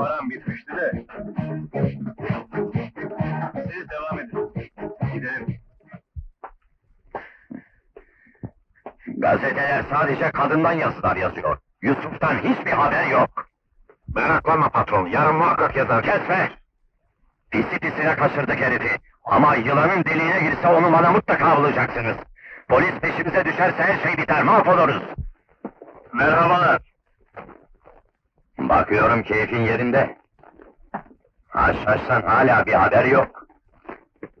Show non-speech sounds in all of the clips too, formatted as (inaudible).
param bitmişti de. Siz devam edin. Gidelim. Gazeteler sadece kadından yazılar yazıyor. Yusuf'tan hiçbir haber yok. Meraklanma patron, yarın muhakkak yazar. Kesme! Pisi pisine kaçırdık herifi. Ama yılanın deliğine girse onu bana mutlaka bulacaksınız. Polis peşimize düşerse her şey biter, mahvoluruz. Merhabalar. Bakıyorum keyfin yerinde. Haşhaştan hala bir haber yok.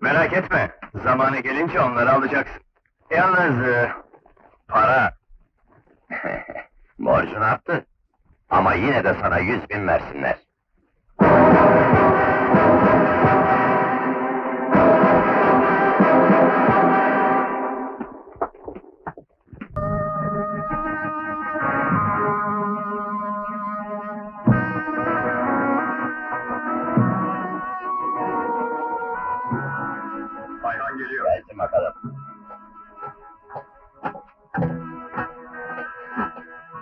Merak etme. Zamanı gelince onları alacaksın. Yalnız e, para. (laughs) Borcunu attı. Ama yine de sana yüz bin versinler.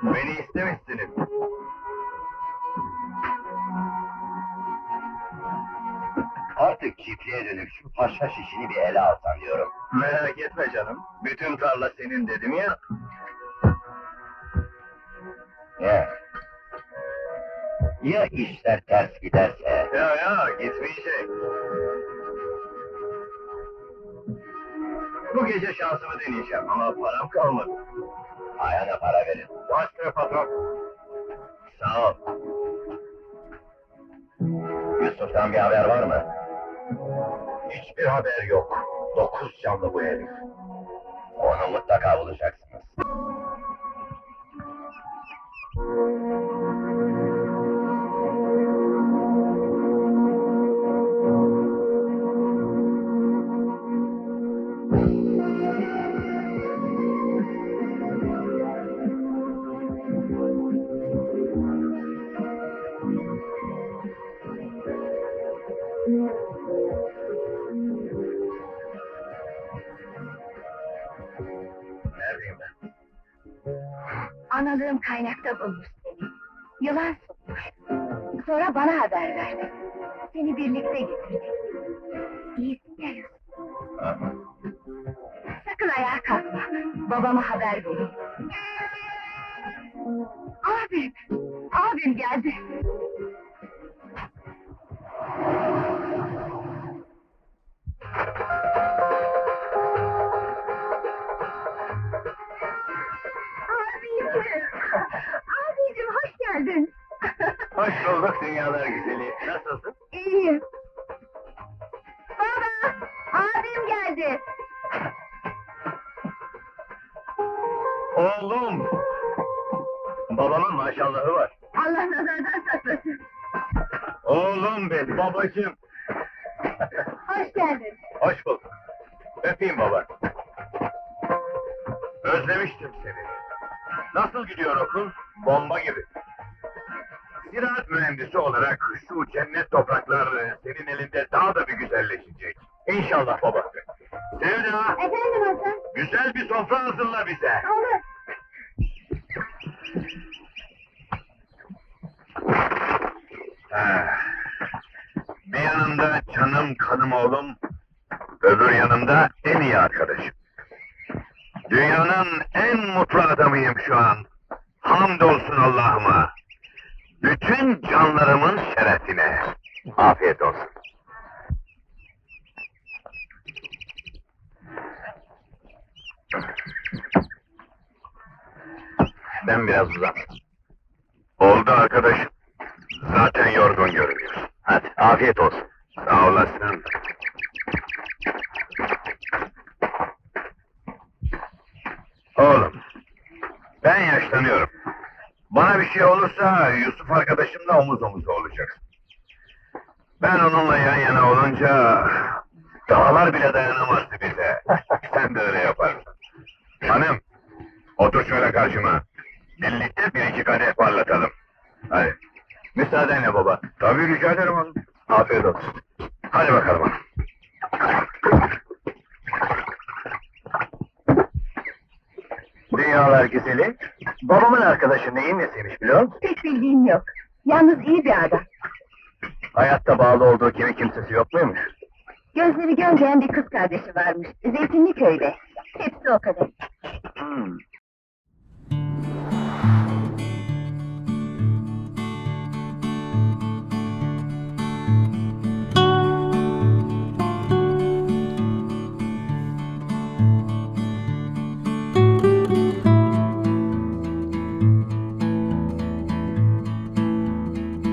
Beni istemişsiniz. Artık çiftliğe dönüp şu haşhaş işini bir ele alsan diyorum. Merak etme canım. Bütün tarla senin dedim ya. Ya. Ya işler ters giderse? Ya ya gitmeyecek. Bu gece şansımı deneyeceğim ama param kalmadı. Ayağına para verin. Başka patron. Sağ ol. Yusuf'tan bir haber var mı? Hiçbir haber yok. Dokuz canlı bu herif. Onu mutlaka bulacaksınız. Analığım kaynakta bulmuş seni. Yılan sokmuş. Sonra bana haber verdi. Seni birlikte getirdik. İyisin ya Yusuf. Sakın ayağa kalkma. Babama haber verin. Abim, abim geldi. Hoş bulduk dünyalar güzeli. Nasılsın? İyiyim. Baba, abim geldi. Oğlum! Babamın maşallahı var. Allah nazardan saklasın. Oğlum benim, babacığım. Hoş geldin. Hoş bulduk. Öpeyim baba. Özlemiştim seni. Nasıl gidiyor okul? Bomba gibi. Ziraat mühendisi olarak şu cennet topraklar senin elinde daha da bir güzelleşecek. İnşallah baba. Sevda, Efendim Hasan. güzel bir sofra hazırla bize. Olur. Ah. Bir yanımda canım kanım oğlum, öbür yanımda en iyi arkadaşım. Dünyanın en mutlu adamıyım şu an. Hamdolsun Allah'ıma. Bütün canlarımın şerefine. Afiyet olsun. Ben biraz uzanayım. Oldu arkadaşım. Zaten yorgun görünüyorsun. Hadi afiyet olsun. Sağ olasın. Oğlum, ben yaşlanıyorum. Bana bir şey olursa Yusuf arkadaşımla omuz omuza olacaksın. Ben onunla yan yana olunca dağlar bile dayanamazdı bize. (laughs) Sen de öyle yaparsın. Hanım, otur şöyle karşıma. Birlikte bir iki kadeh parlatalım. Hadi. Müsaadenle baba. Tabii rica ederim oğlum. Afiyet olsun. Hadi bakalım hanım. Dünyalar güzeli. Babamın arkadaşı neyin nesiymiş biliyor musun? Pek bildiğim yok. Yalnız iyi bir adam. Hayatta bağlı olduğu kimi kimsesi yok muymuş? Gözleri görmeyen bir kız kardeşi varmış. Zeytinli köyde. Hepsi o kadar.